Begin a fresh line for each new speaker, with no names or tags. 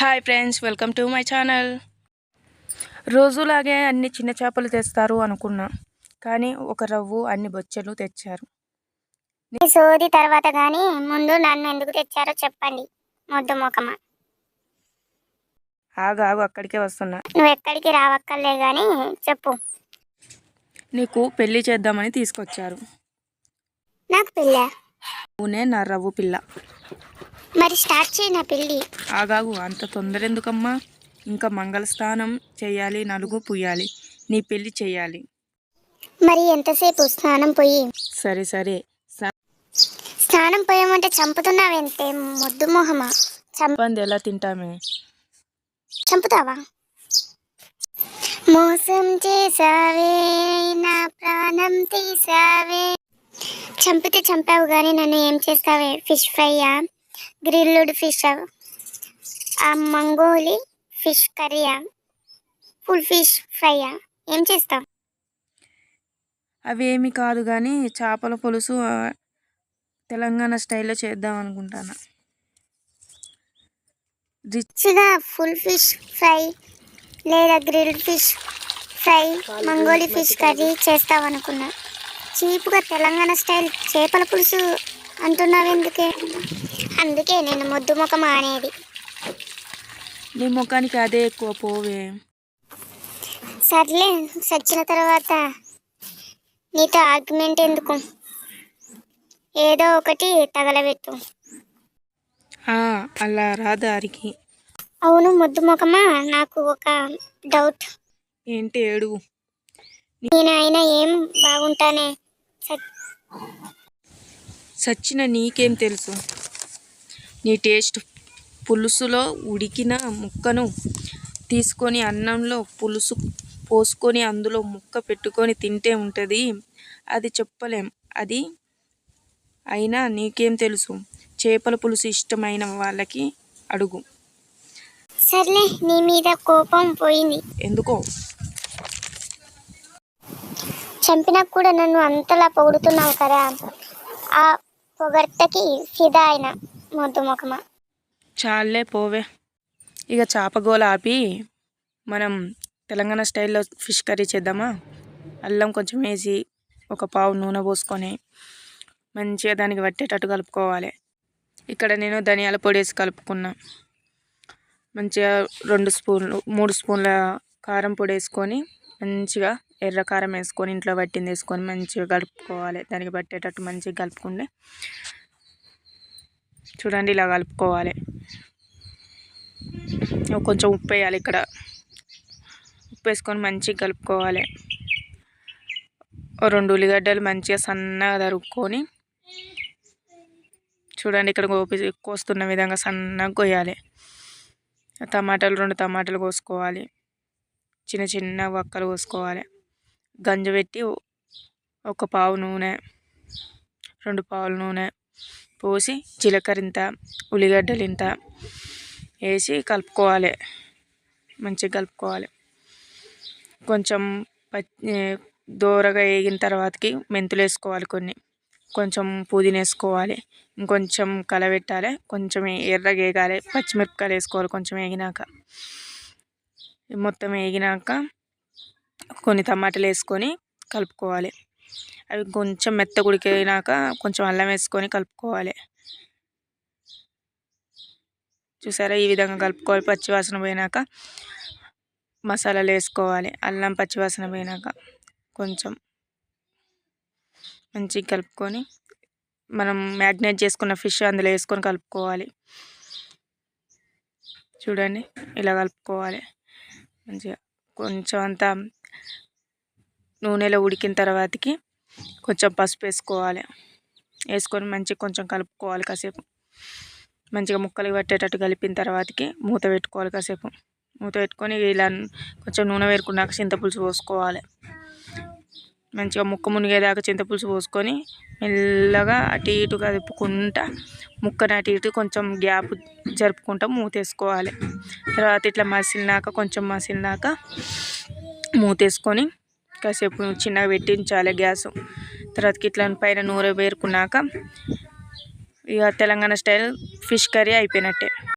Hi friends welcome to my channel రోజులాగే అన్ని చిన్న చేపలు తెస్తారు అనుకున్నా కానీ ఒక రవ్వు అన్ని బొచ్చెలు తెచ్చారు.
సోది తర్వాత గాని ముందు నన్ను ఎందుకు తెచ్చారో చెప్పండి మొద్దు మొకమా
ఆగు ఆగు అక్కడికే వస్తున్నా.
నువ్వు ఎక్కడికి రావక్కర్లే గాని చెప్పు.
నీకు పెళ్ళి చేద్దామని తీసుకొచ్చారు.
నాకు పెళ్ళా?
నువ్వునే నా రవ్వు పిల్ల.
మరి స్టార్ట్ చేయి నా పెళ్ళి.
ఆగాగు అంత తొందర ఎందుకమ్మా ఇంకా మంగళ స్నానం చేయాలి నలుగు పుయ్యాలి నీ పెళ్ళి చేయాలి.
మరి ఎంతసేపు స్నానం పోయి?
సరే సరే.
స్నానం పోయామంటే చంపుతున్నావెంతే మొద్దు మొహమా? చంప
పంది ఎలా తింటామే?
చంపుతావా? మోసం చేసావే నా ప్రాణం తీసావే. చంపితే చంపావు కానీ నన్ను ఏం చేస్తావే? ఫిష్ ఫ్రైయా? గ్రిల్లుడ్ ఫిష్ ఆ మంగోలి ఫిష్ కర్రీయా ఫుల్ ఫిష్ ఫ్రైయా ఏం చేస్తావు
అవేమి కాదు కానీ చేపల పులుసు తెలంగాణ స్టైల్లో చేద్దాం అనుకుంటాను. రిచ్
రిచ్గా ఫుల్ ఫిష్ ఫ్రై లేదా గ్రిల్డ్ ఫిష్ ఫ్రై మంగోలి ఫిష్ కర్రీ చేస్తావు అనుకున్నా. చీప్గా తెలంగాణ స్టైల్ చేపల పులుసు అంటున్నావెందుకే? అందుకే నేను మొద్దు ముఖం అనేది
నీ ముఖానికి అదే ఎక్కువ పోవే.
సర్లే సచ్చిన తర్వాత నీతో ఆర్గ్యుమెంట్ ఎందుకు? ఏదో ఒకటి తగలబెట్టు.
ఆ, అలా రా దారికి.
అవును మొద్దు ముఖమా? నాకు ఒక డౌట్
ఏంటి ఏడు?
నేను అయినా ఏం బాగుంటానే?
సచ్చిన నీకేం తెలుసు? నీ టేస్ట్ పులుసులో ఉడికిన ముక్కను తీసుకొని అన్నంలో పులుసు పోసుకొని అందులో ముక్క పెట్టుకొని తింటే ఉంటుంది. అది చెప్పలేం. అది అయినా నీకేం తెలుసు? చేపల పులుసు ఇష్టమైన వాళ్ళకి అడుగు.
సర్లే నీ మీద కోపం పోయింది.
ఎందుకో?
చంపినా కూడా నన్ను అంతలా పొగుడుతున్నావు కదా? ఆ పొగడ్తకి ఫిదా అయిన. మొద్దు ముఖమా?
చాలే పోవే. ఇక చేపగోల ఆపి మనం తెలంగాణ స్టైల్లో ఫిష్ కర్రీ చేద్దామా? అల్లం కొంచెం వేసి ఒక పావు నూనె పోసుకొని మంచిగా దానికి పట్టేటట్టు కలుపుకోవాలి. ఇక్కడ నేను ధనియాల పొడి వేసి కలుపుకున్నా. మంచిగా రెండు స్పూన్లు మూడు స్పూన్ల కారం పొడి వేసుకొని మంచిగా ఎర్ర కారం వేసుకొని ఇంట్లో పట్టింది వేసుకొని మంచిగా కలుపుకోవాలి. దానికి పట్టేటట్టు మంచిగా కలుపుకుంటే చూడండి ఇలా కలుపుకోవాలి. కొంచెం ఉప్పు వేయాలి ఇక్కడ. ఉప్పు వేసుకొని మంచిగా కలుపుకోవాలి. రెండు ఉల్లిగడ్డలు మంచిగా సన్నగా తరుక్కొని చూడండి ఇక్కడ కోపి కోస్తున్న విధంగా సన్నగా కొయ్యాలి టమాటాలు రెండు టమాటాలు కోసుకోవాలి. చిన్న చిన్న వక్కలు కోసుకోవాలి. గంజ పెట్టి ఒక పావు నూనె రెండు పావుల నూనె పోసి జీలకర్ర ఇంత ఉల్లిగడ్డలు ఇంత వేసి కలుపుకోవాలి. మంచిగా కలుపుకోవాలి. కొంచెం పచ్చి దోరగా వేగిన తర్వాతకి మెంతులు వేసుకోవాలి కొన్ని. కొంచెం పుదీనా వేసుకోవాలి ఇంకొంచెం కలబెట్టాలి కొంచెం ఎర్రగా వేగాలి. పచ్చిమిరపకాయలు వేసుకోవాలి కొంచెం వేగినాక. మొత్తం వేగినాక కొన్ని టమాటాలు వేసుకొని కలుపుకోవాలి. అవి కొంచెం మెత్త ఉడికినాక కొంచెం అల్లం వేసుకొని కలుపుకోవాలి. చూసారా? ఈ విధంగా కలుపుకోవాలి. పచ్చివాసన పోయినాక మసాలాలు వేసుకోవాలి అల్లం పచ్చివాసన పోయినాక కొంచెం మంచిగా కలుపుకొని మనం మ్యాగ్నేట్ చేసుకున్న ఫిష్ అందులో వేసుకొని కలుపుకోవాలి. చూడండి. ఇలా కలుపుకోవాలి. మంచిగా కొంచెం అంతా నూనెలో ఉడికిన తర్వాతకి కొంచెం పసుపు వేసుకోవాలి. వేసుకొని మంచిగా కొంచెం కలుపుకోవాలి కాసేపు. మంచిగా ముక్కలు పట్టేటట్టు కలిపిన తర్వాతకి మూత పెట్టుకోవాలి కాసేపు. మూత పెట్టుకొని ఇలా కొంచెం నూనె వేరుకున్నాక చింతపులుసు పోసుకోవాలి. మంచిగా ముక్క మునిగేదాకా చింతపులుసు పోసుకొని మెల్లగా అటు ఇటు కదుపుకుంటా. ముక్కను అటు ఇటు కొంచెం గ్యాప్ జరుపుకుంటా మూత వేసుకోవాలి. తర్వాత ఇట్లా మసిలినాక కొంచెం మసిలినాక మూత వేసుకొని కాసేపు చిన్నగా పెట్టించాలి గ్యాస్. తర్వాతకి ఇట్లా పైన నూనె వేరుకున్నాక ఇక తెలంగాణ స్టైల్ ఫిష్ కర్రీ అయిపోయినట్టే.